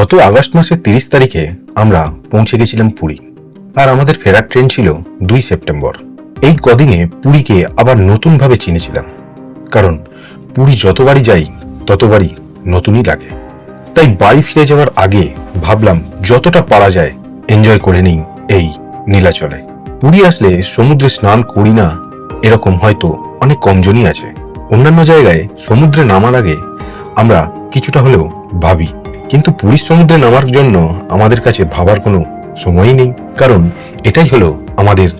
গত আগস্ট মাসের তিরিশ তারিখে আমরা পৌঁছে গেছিলাম পুরী। আর আমাদের ফেরার ট্রেন ছিল দুই সেপ্টেম্বর। এই কদিনে পুরীকে আবার নতুনভাবে চিনেছিলাম। কারণ পুরী যতবারই যাই, ততবারই নতুনই লাগে। তাই বাড়ি ফিরে যাওয়ার আগে ভাবলাম যতটা পারা যায়, এনজয় করে নিই এই নীলাচলে। পুরী আসলে সমুদ্রে স্নান করি না, এরকম হয়তো অনেক কমজনই আছে। অন্যান্য জায়গায় সমুদ্রে নামার আগে আমরা কিছুটা হলেও ভাবি। কিন্তু পুরীর সমুদ্রে নামার জন্য আমাদের কাছে ভাবার কোনো সময়ই নেই। কারণ এটাই হলো আমাদের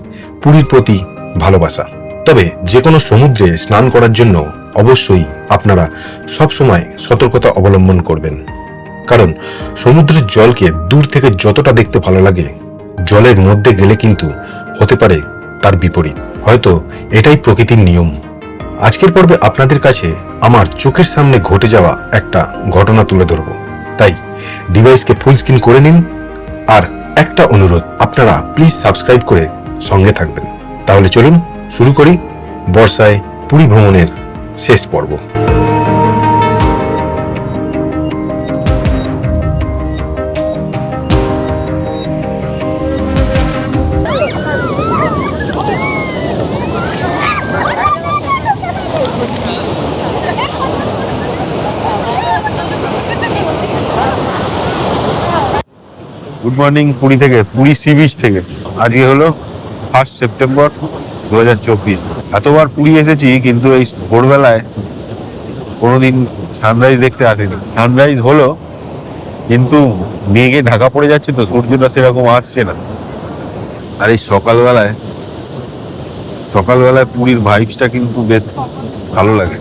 পুরীর প্রতি ভালোবাসা। তবে যে কোনো সমুদ্রে স্নান করার জন্য অবশ্যই আপনারা সবসময় সতর্কতা অবলম্বন করবেন। কারণ সমুদ্রের জলকে দূর থেকে যতটা দেখতে ভালো লাগে, জলের মধ্যে গেলে কিন্তু হতে পারে তার বিপরীত। হয়তো এটাই প্রকৃতির নিয়ম। আজকের পর্বে আপনাদের কাছে আমার চোখের সামনে ঘটে যাওয়া একটা ঘটনা তুলে ধরব। তাই ডিভাইসকে ফুল স্ক্রিন করে নিন। আর একটা অনুরোধ, আপনারা প্লিজ সাবস্ক্রাইব করে সঙ্গে থাকবেন। তাহলে চলুন, শুরু করি বর্ষায় পুরী ভ্রমণের শেষ পর্ব। গুড মর্নিং পুরী থেকে পুরী সি বিচ থেকে। আজকে হলো ফার্স্ট সেপ্টেম্বর দু হাজার চব্বিশ। এতবার পুরী এসেছি, কিন্তু এই ভোরবেলায় কোনোদিন সানরাইজ দেখতে আসেনি। সানরাইজ হলো, কিন্তু মেঘে ঢাকা পড়ে যাচ্ছে তো, সূর্যটা সেরকম আসছে না। আর এই সকালবেলায় সকালবেলায় পুরীর ভাইবসটা কিন্তু বেশ ভালো লাগে।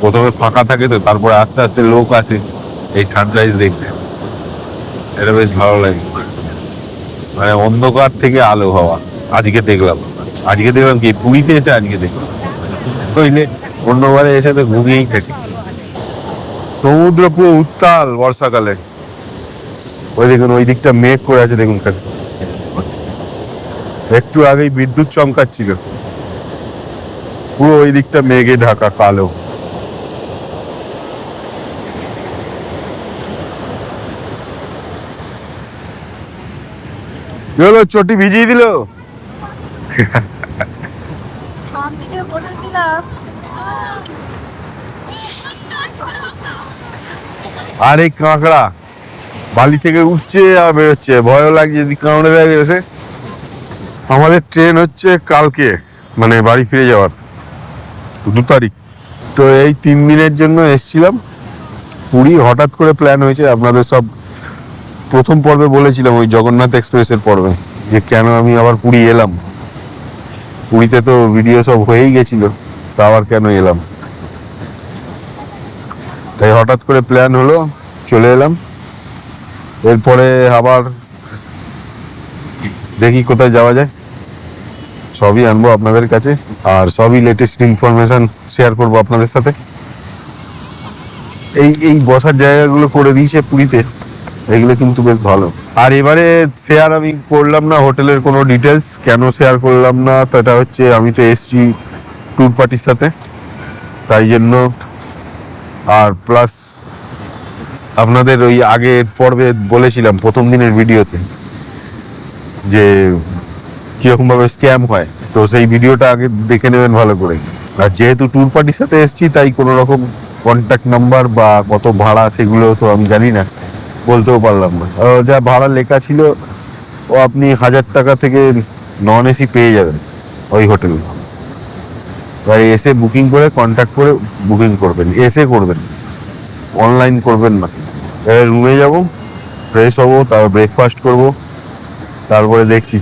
প্রথমে ফাঁকা থাকে তো, তারপরে আস্তে আস্তে লোক আসে এই সানরাইজ দেখতে। এটা বেশ ভালো লাগে। মানে অন্ধকার থেকে আলো হওয়া, আজকে দেখলাম। আজকে দেখলাম কি? পুরীতে এসে আজকে দেখলাম। বুঝলে? অন্যবারে এসে তো ঘুমিয়েই থাকি। সমুদ্র পুরো উত্তাল বর্ষাকালে। ওই দেখুন, ওই দিকটা মেঘ করে আছে, দেখুন একটু আগেই বিদ্যুৎ চমকাচ্ছিল। পুরো ওই দিকটা মেঘে ঢাকা, কালো। হলো চটি ভিজিয়ে দিল। আর কাঁকড়া বালি থেকে উঠছে আর বেরোচ্ছে। ভয়ও লাগছে যদি কামড়ে দেয় এসে আমাদের ট্রেন হচ্ছে কালকে মানে বাড়ি ফিরে যাওয়ার। দু তারিখ। তো এই তিন দিনের জন্য এসছিলাম। পুরী হঠাৎ করে প্ল্যান হয়েছে। আপনাদের সব প্রথম পর্বে বলেছিলাম ওই জগন্নাথ এক্সপ্রেসের পর্বে, যে কেন আমি আবার পুরী এলাম? পুরীতে তো ভিডিও সব হয়েই গেছিল, তা আবার কেন এলাম? তাই হঠাৎ করে প্ল্যান হলো, চলে এলাম। এরপরে আবার দেখি কোথায় যাওয়া যায়। সবই আনব আপনাদের কাছে, আর সবই লেটেস্ট ইনফরমেশন শেয়ার করব আপনাদের সাথে। এই এই বসার জায়গাগুলো করে দিয়েছে পুরীতে। এগুলো কিন্তু বেশ ভালো। আর এবারে শেয়ার আমি করলাম না, হোটেলের কোনো ডিটেলস কেন শেয়ার করলাম না সেটা হচ্ছে আমি তো এসছি ট্যুর পার্টির সাথে, তাই জন্য। আর প্লাস আপনাদের ওই আগের পর্বে বলেছিলাম, প্রথম দিনের ভিডিওতে, যে কীরকমভাবে স্ক্যাম হয়, তো সেই ভিডিওটা আগে দেখে নেবেন ভালো করে। আর যেহেতু ট্যুর পার্টির সাথে এসেছি, তাই কোনো রকম কন্ট্যাক্ট নাম্বার বা কত ভাড়া, সেগুলো তো আমি জানি না। বলতেও পারলাম না। যা ভাড়া লেখা ছিল, ও আপনি হাজার টাকা থেকে নন এসি পেয়ে যাবেন ওই হোটেল এবার এসে বুকিং করে কন্ট্যাক্ট করে বুকিং করবেন, এসে করবেন। অনলাইন করবেন না। এবার রুমে যাব ফ্রেশ হব তারপর ব্রেকফাস্ট করব, তারপরে দেখছি,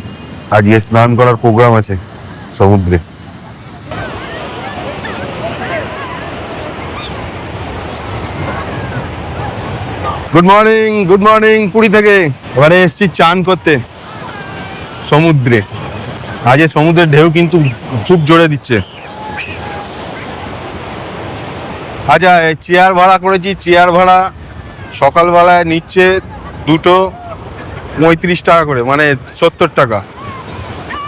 আজকে স্নান করার প্রোগ্রাম আছে সমুদ্রে। Good morning good morning Puri থেকে। এবারে এসছি চান করতে। সমুদ্রে। আজকে সমুদ্রের ঢেউ কিন্তু খুব জোরে দিচ্ছে। আচ্ছা চেয়ার ভাড়া করেছি, চেয়ার ভাড়া সকালবেলায় নিচ্ছে দুটো পঁয়ত্রিশ টাকা করে মানে সত্তর টাকা।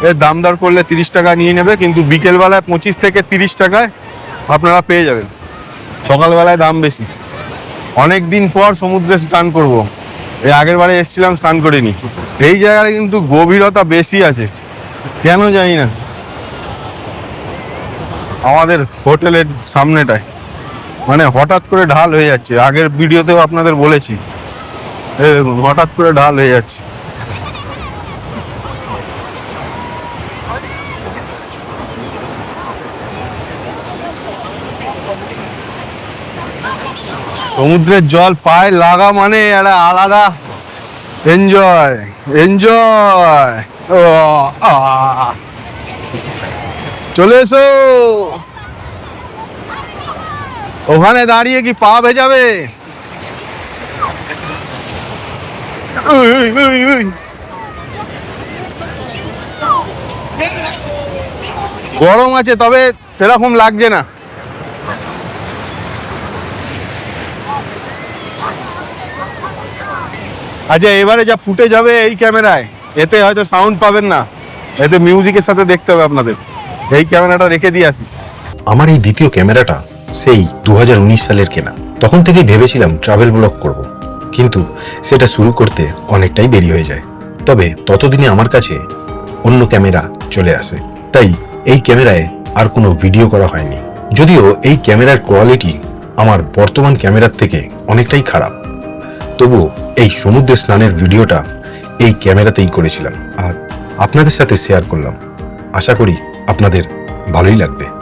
এর দাম দর করলে তিরিশ টাকা নিয়ে নেবে, কিন্তু বিকেলবেলায় পঁচিশ থেকে তিরিশ টাকায় আপনারা পেয়ে যাবেন। সকালবেলায় দাম বেশি। অনেক দিন পর সমুদ্রে স্নান করব। এই আগের বারে এসছিলাম, স্নান করিনি। এই জায়গাটা কিন্তু গভীরতা বেশি আছে। কেন জানি না। আমাদের হোটেলের সামনেটায়। মানে হঠাৎ করে ঢাল হয়ে যাচ্ছে। আগের ভিডিওতেও আপনাদের বলেছি। হঠাৎ করে ঢাল হয়ে যাচ্ছে। জল পায়ে লাগা মানে একটা আলাদা। এনজয় এনজয় ও চলে এসো। ওখানে দাঁড়িয়ে কি পা ভেজাবে। গরম আছে, তবে সেরকম লাগছে না। আচ্ছা এবারে যা ফুটে যাবে এই ক্যামেরায়, এতে হয়তো সাউন্ড পাবেন না। এতে মিউজিকের সাথে দেখতে হবে আপনাদের। এই ক্যামেরাটা রেখে দিয়ে আসি। আমার এই দ্বিতীয় ক্যামেরাটা সেই দু হাজার উনিশ সালের কেনা। তখন থেকেই ভেবেছিলাম ট্রাভেল ব্লগ করব। কিন্তু সেটা শুরু করতে অনেকটাই দেরি হয়ে যায়। তবে ততদিনে আমার কাছে অন্য ক্যামেরা চলে আসে। তাই এই ক্যামেরায় আর কোনো ভিডিও করা হয়নি। যদিও এই ক্যামেরার কোয়ালিটি আমার বর্তমান ক্যামেরার থেকে অনেকটাই খারাপ। তবু এই সমুদ্রে স্নানের ভিডিওটা এই ক্যামেরাতেই করেছিলাম। আর আপনাদের সাথে শেয়ার করলাম। আশা করি আপনাদের ভালোই লাগবে।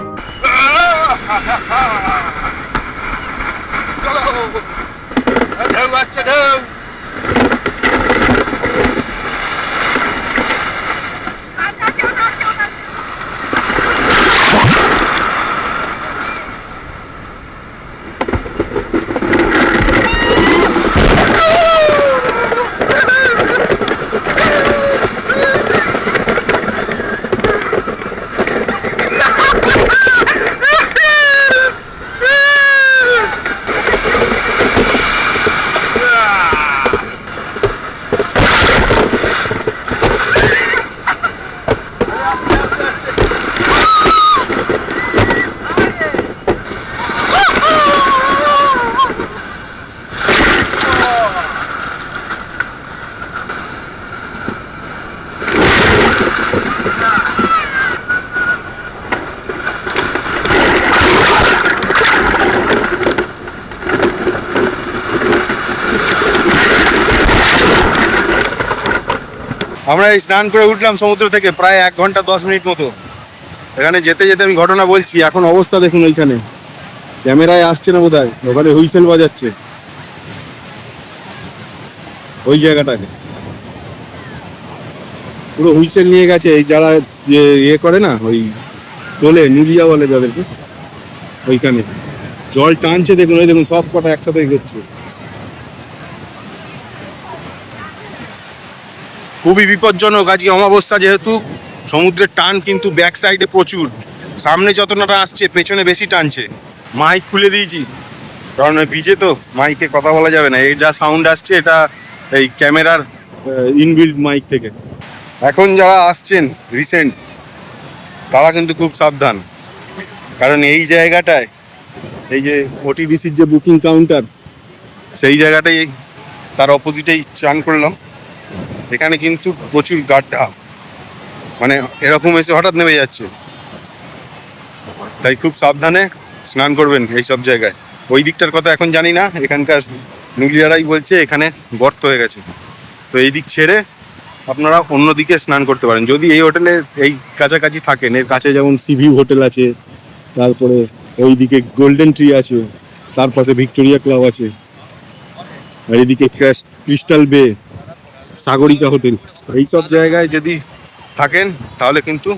আমরা এই স্নান করে উঠলাম সমুদ্র থেকে প্রায় এক ঘণ্টা, দশ মিনিট মতো। এখানে যেতে যেতে আমি ঘটনা বলছি, এখন অবস্থা দেখুন ওইখানে। ক্যামেরায় আসছে না বোধহয়, ওখানে হুইসেল বাজাচ্ছে। ওই জায়গাটাকে। পুরো হুইসেল নিয়ে গেছে, এই যারা যে ইয়ে করে না, ওই তোলে নুলিয়া বলে যাদেরকে, ওইখানে। জল টানছে দেখুন, ওই দেখুন, সব কটা একসাথে এগোচ্ছে খুবই বিপজ্জনক। আজকে অমাবস্যা যেহেতু, সমুদ্রের টান কিন্তু ব্যাক সাইডে প্রচুর। সামনে যতটা আসছে, পেছনে বেশি টানছে। মাইক খুলে দিয়েছি। কারণ ভিজে তো মাইকে কথা বলা যাবে না। এই যা সাউন্ড আসছে, এটা এই ক্যামেরার ইনবিল্ড মাইক থেকে। এখন যারা আসছেন রিসেন্ট তারা কিন্তু খুব সাবধান। কারণ এই জায়গাটায়, এই যে ওটিডিসির যে বুকিং কাউন্টার সেই জায়গাটাই তার অপোজিটেই চান করলাম। এখানে কিন্তু প্রচুর গাড্ডা। মানে এরকম এসে হঠাৎ নেমে যাচ্ছে। তাই খুব সাবধানে স্নান করবেন এই সব জায়গায়। ওই দিকটার কথা এখন জানি না, এখানকার নুলিয়ারাই বলছে এখানে গর্ত হয়ে গেছে। তো এই দিক ছেড়ে আপনারা অন্য দিকে স্নান করতে পারেন। যদি এই হোটেলে এই কাছাকাছি থাকেন, এর কাছে যেমন সিভিউ হোটেল আছে, তারপরে ওই দিকে গোল্ডেন ট্রি আছে, তার পাশে ভিক্টোরিয়া ক্লাব আছে, আর এদিকে ক্রিস্টাল বে সাগরিকা হোটেল। এই সব জায়গায় যদি থাকেন, তাহলে কিন্তু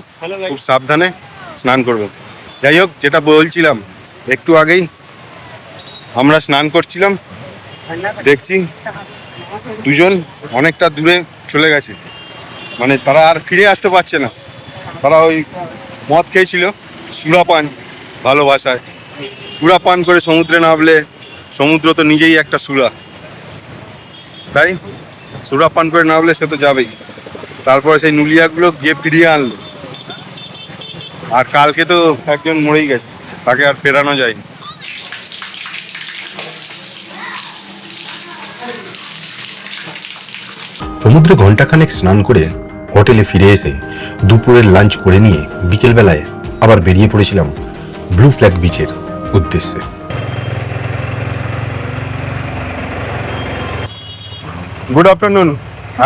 খুব সাবধানে স্নান করবেন। যাই হোক, যেটা বলছিলাম, একটু আগেই আমরা স্নান করছিলাম, দেখছি দুজন অনেকটা দূরে চলে গেছে। মানে তারা আর ফিরে আসতে পারছে না। তারা ওই মদ খেয়েছিল, সুরাপান ভালোবাসায়। সুরাপান করে সমুদ্রে নামলে সমুদ্র তো নিজেই একটা সুরা। তাই সুরা পান করে না হলে সে তো যাবেই। তারপরে সেই নুলিয়াগুলো গিয়ে ফিরিয়ে আনলো। আর কালকে তো একজন মরেই গেছে, তাকে আর ফেরানো যায়নি। সমুদ্রে ঘন্টাখানেক স্নান করে হোটেলে ফিরে এসে দুপুরের লাঞ্চ করে নিয়ে বিকেলবেলায় আবার বেরিয়ে পড়েছিলাম ব্লু ফ্ল্যাগ বিচের উদ্দেশ্যে। গুড আফটারনুন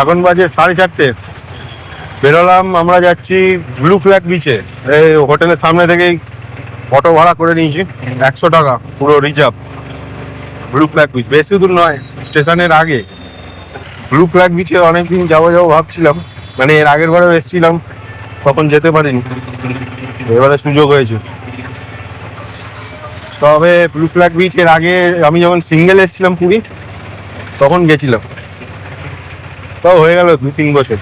এখন বাজে সাড়ে চারটে। বেরোলাম, আমরা যাচ্ছি ব্লু ফ্ল্যাগ বিচে এই হোটেলের সামনে থেকেই অটো ভাড়া করে নিয়েছি। একশো টাকা, পুরো রিজার্ভ ব্লু ফ্ল্যাগ বিচ বেশি দূর নয়, স্টেশনের আগে। ব্লু ফ্ল্যাগ বিচে অনেকদিন যাব যাব ভাবছিলাম। মানে এর আগের বারেও এসেছিলাম তখন যেতে পারিনি। এবারে সুযোগ হয়েছে। তবে ব্লু ফ্ল্যাগ বিচ এর আগে আমি যখন সিঙ্গেল এসেছিলাম পুরী, তখন গেছিলাম। তাও হয়ে গেল দুই, তিন বছর।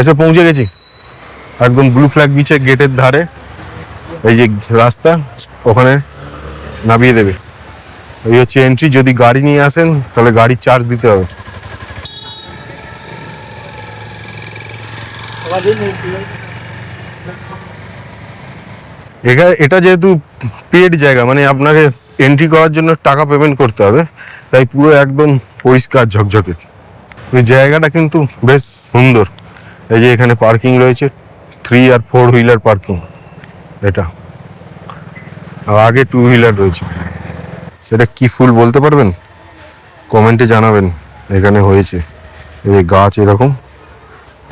এসে পৌঁছে গেছি। একদম ব্লু ফ্ল্যাগ বিচের গেটের ধারে। এই যে রাস্তা, ওখানে নামিয়ে দেবে। এই হচ্ছে এন্ট্রি যদি গাড়ি নিয়ে আসেন, তাহলে গাড়ির চার্জ দিতে হবে। এখানে এটা যেহেতু পেড জায়গা মানে আপনাকে এন্ট্রি করার জন্য টাকা পেমেন্ট করতে হবে, তাই পুরো একদম পরিষ্কার ঝকঝকে। ওই জায়গাটা কিন্তু বেশ সুন্দর। এই যে এখানে পার্কিং রয়েছে থ্রি আর ফোর হুইলার পার্কিং এটা। আর আগে টু হুইলার রয়েছে। এটা কি ফুল বলতে পারবেন? কমেন্টে জানাবেন, এখানে হয়েছে। এই গাছ এরকম।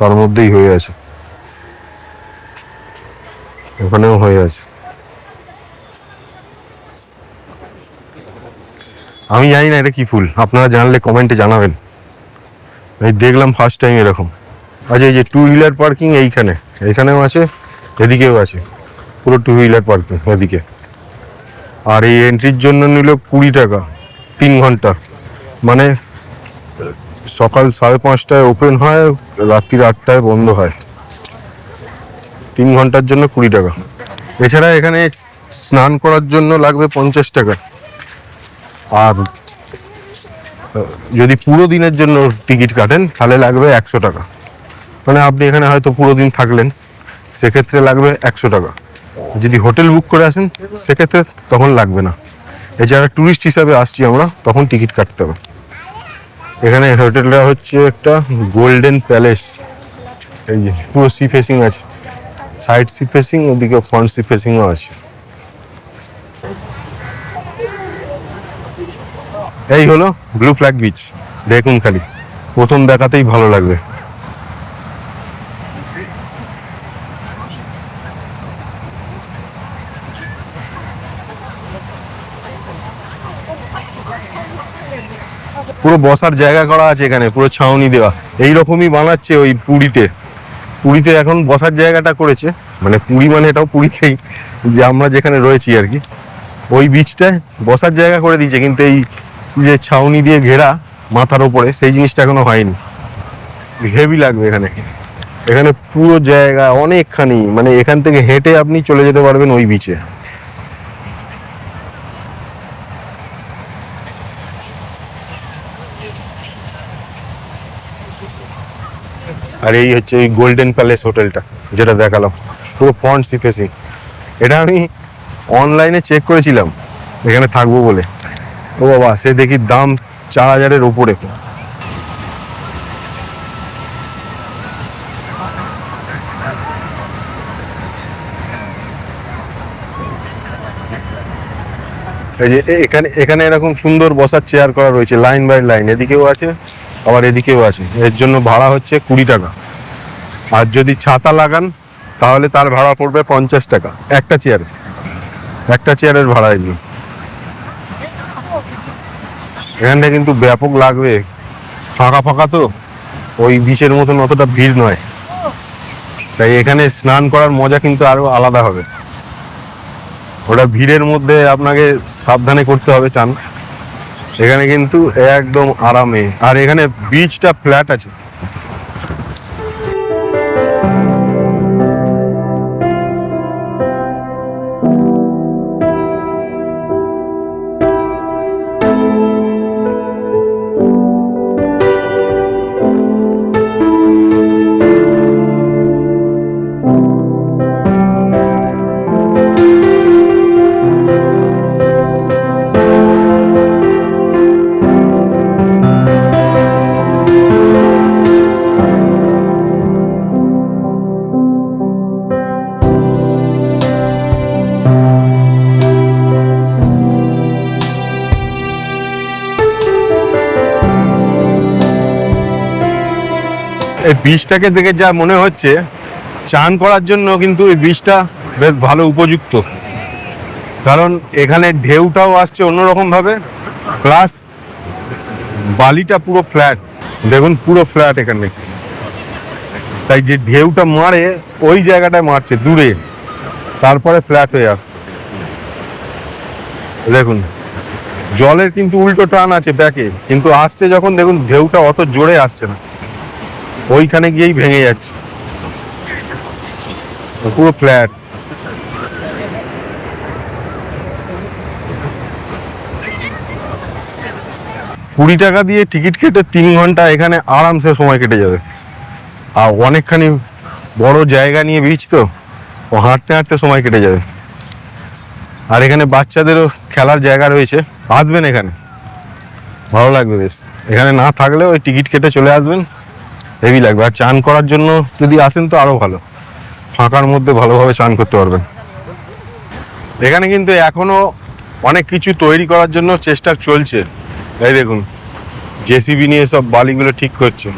তার মধ্যেই হয়ে আছে। ওখানেও হয়ে আছে। আমি জানি না এটা কি ফুল। আপনারা জানলে কমেন্টে জানাবেন। এই দেখলাম ফার্স্ট টাইম এরকম। আচ্ছা এই যে টু হুইলার পার্কিং এইখানে। এইখানেও আছে, এদিকেও আছে। পুরো টু হুইলার পার্কিং এদিকে। আর এই এন্ট্রির জন্য নিল কুড়ি টাকা, তিন ঘণ্টা। মানে সকাল সাড়ে পাঁচটায় ওপেন হয়, রাত্রির আটটায় বন্ধ হয়। তিন ঘণ্টার জন্য কুড়ি টাকা। এছাড়া এখানে স্নান করার জন্য লাগবে পঞ্চাশ টাকা। আর, যদি পুরো দিনের জন্য টিকিট কাটেন, তাহলে লাগবে একশো টাকা। মানে আপনি এখানে হয়তো পুরো দিন থাকলেন, সেক্ষেত্রে লাগবে একশো টাকা। যদি হোটেল বুক করে আসেন, সেক্ষেত্রে তখন লাগবে না। এছাড়া ট্যুরিস্ট হিসাবে আসছি আমরা, তখন টিকিট কাটতে হবে। এখানে হোটেলটা হচ্ছে একটা গোল্ডেন প্যালেস। এই যে, পুরো সি ফেসিং আছে। সাইড সি ফেসিং ওদিকে ফ্রন্ট সি ফেসিংও আছে। এই হলো ব্লু ফ্ল্যাগ বিচ দেখুন খালি। প্রথম দেখাতেই ভালো লাগবে। পুরো বসার জায়গা করা আছে এখানে, পুরো ছাউনি দেওয়া। এই রকমই বানাচ্ছে ওই পুরীতে। পুরীতে এখন বসার জায়গাটা করেছে মানে পুরী মানে এটাও পুরীতেই যে আমরা যেখানে রয়েছি আর কি। ওই বিচটায় বসার জায়গা করে দিয়েছে, কিন্তু এই যে ছাউনি দিয়ে ঘেরা মাথার ওপরে, সেই জিনিসটা এখনও হয়নি। হেভি লাগবে এখানে। এখানে পুরো জায়গা অনেকখানি মানে এখান থেকে হেঁটে আপনি চলে যেতে পারবেন ওই বিচে আর এই হচ্ছে ওই গোল্ডেন প্যালেস হোটেলটা যেটা দেখালাম। পুরো ফ্রন্ট সি ফেসিং এটা আমি অনলাইনে চেক করেছিলাম, এখানে থাকব বলে। ও বাবা, সে দেখি দাম চার হাজারের ওপরে এই যে এখানে এখানে এরকম সুন্দর বসার চেয়ার করা রয়েছে লাইন বাই লাইন এদিকেও আছে আবার এদিকেও আছে। এর জন্য ভাড়া হচ্ছে কুড়ি টাকা। আর যদি ছাতা লাগান, তাহলে তার ভাড়া পড়বে পঞ্চাশ টাকা, একটা চেয়ারে একটা চেয়ারের ভাড়া এগুলো এখানটা কিন্তু ব্যাপক লাগবে। ফাঁকা ফাঁকা তো, ওই বিচের মতন অতটা ভিড় নয়। তাই এখানে স্নান করার মজা কিন্তু আরও আলাদা হবে। ওটা ভিড়ের মধ্যে আপনাকে সাবধানে করতে হবে চান। এখানে কিন্তু একদম আরামে। আর এখানে বিচটা ফ্ল্যাট আছে। বীজটাকে দেখে যা মনে হচ্ছে, চান করার জন্য কিন্তু এই বীজটা বেশ ভালো উপযুক্ত। কারণ এখানে ঢেউটাও আসছে অন্যরকম ভাবে প্লাস বালিটা পুরো ফ্ল্যাট। দেখুন, পুরো ফ্ল্যাট এখানে। তাই যে ঢেউটা মারে, ওই জায়গাটায় মারছে, দূরে। তারপরে ফ্ল্যাট হয়ে আসছে। দেখুন, জলের কিন্তু উল্টো টান আছে ব্যাকে, কিন্তু আসছে যখন, দেখুন, ঢেউটা অত জোরে আসছে না। ওইখানে গিয়েই ভেঙে যাচ্ছে। পুরো ফ্ল্যাট কুড়ি টাকা দিয়ে টিকিট কেটে তিন ঘণ্টা এখানে আরামসে সময় কেটে যাবে। আর অনেকখানি বড় জায়গা নিয়ে বিচ তো, ও হাঁটতে হাঁটতে সময় কেটে যাবে। আর এখানে বাচ্চাদেরও খেলার জায়গা রয়েছে, আসবেন এখানে। ভালো লাগবে বেশ। এখানে না থাকলেও ওই টিকিট কেটে চলে আসবেন। হেভি লাগবে। আর চান করার জন্য যদি আসেন তো আরও ভালো। ফাঁকার মধ্যে ভালোভাবে চান করতে পারবেন। এখানে কিন্তু এখনও অনেক কিছু তৈরি করার জন্য চেষ্টা চলছে। এই দেখুন জেসিবি নিয়ে সব বালিগুলো ঠিক করছে।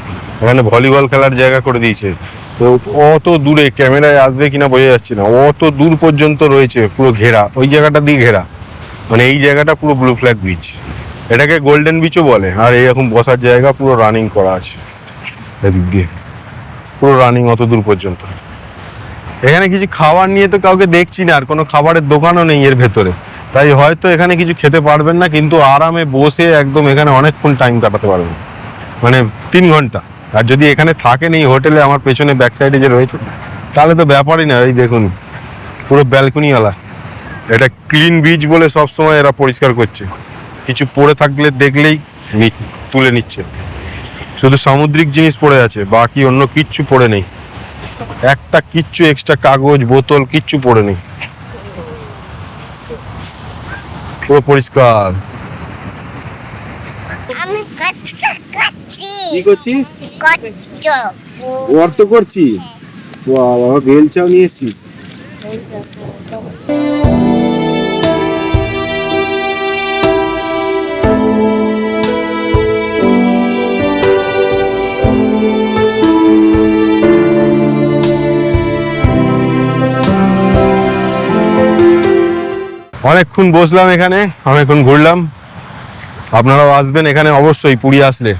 এখানে ভলিবল খেলার জায়গা করে দিয়েছে। তো অত দূরে ক্যামেরায় আসবে কিনা বোঝা যাচ্ছে না। অত দূর পর্যন্ত রয়েছে পুরো ঘেরা। ওই জায়গাটা দিয়ে ঘেরা। মানে এই জায়গাটা পুরো ব্লু ফ্ল্যাগ বিচ এটাকে গোল্ডেন বিচও বলে। আর এইরকম বসার জায়গা পুরো রানিং করা আছে। এদিক দিয়ে। পুরো রানিং অত দূর পর্যন্ত। এখানে কিছু খাবার নিয়ে তো কাউকে দেখছি না, আর কোনো খাবারের দোকানও নেই এর ভেতরে। তাই হয়তো এখানে কিছু খেতে পারবেন না, কিন্তু আরামে বসে একদম এখানে অনেকক্ষণ টাইম কাটাতে পারবেন। মানে তিন ঘণ্টা। আর যদি এখানে থাকেন এই হোটেলে, আমার পেছনে ব্যাক সাইডে যে রয়েছে, তাহলে তো ব্যাপারই না। এই দেখুন, পুরো ব্যালকনিওয়ালা। এটা ক্লিন বিচ বলে সবসময় এরা পরিষ্কার করছে। কিছু পড়ে থাকলে দেখলেই তুলে নিচ্ছে। শুধু সামুদ্রিক জিনিস পড়ে আছে বাকি অন্য কিচ্ছু পড়ে নেই। একটা কিচ্ছু এক্সট্রা কাগজ বোতল কিচ্ছু পড়ে নেই। পুরো পরিষ্কার। আমি কাটতে কাটছি কি করছিস? গর্ত করছি। বাবা বেলচাও নিয়ে এসছিস? অনেকক্ষণ বসলাম এখানে, অনেকক্ষণ ঘুরলাম। আপনারাও আসবেন এখানে অবশ্যই, পুরী আসলে।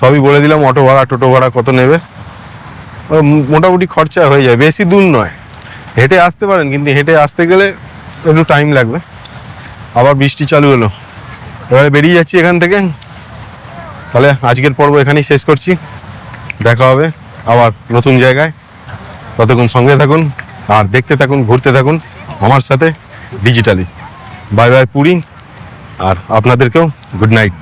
সবই বলে দিলাম, অটো ভাড়া, টোটো ভাড়া কত নেবে? মোটামুটি খরচা হয়ে যায়, বেশি দূর নয়। হেঁটে আসতে পারেন, কিন্তু হেঁটে আসতে গেলে একটু টাইম লাগবে। আবার বৃষ্টি চালু হলো। এবারে বেরিয়ে যাচ্ছি এখান থেকে। তাহলে আজকের পর্ব এখানেই শেষ করছি। দেখা হবে আবার নতুন জায়গায়। ততক্ষণ সঙ্গে থাকুন, আর দেখতে থাকুন, ঘুরতে থাকুন আমার সাথে। ডিজিটালি বাই বাই পুরী আর আপনাদেরকেও গুড নাইট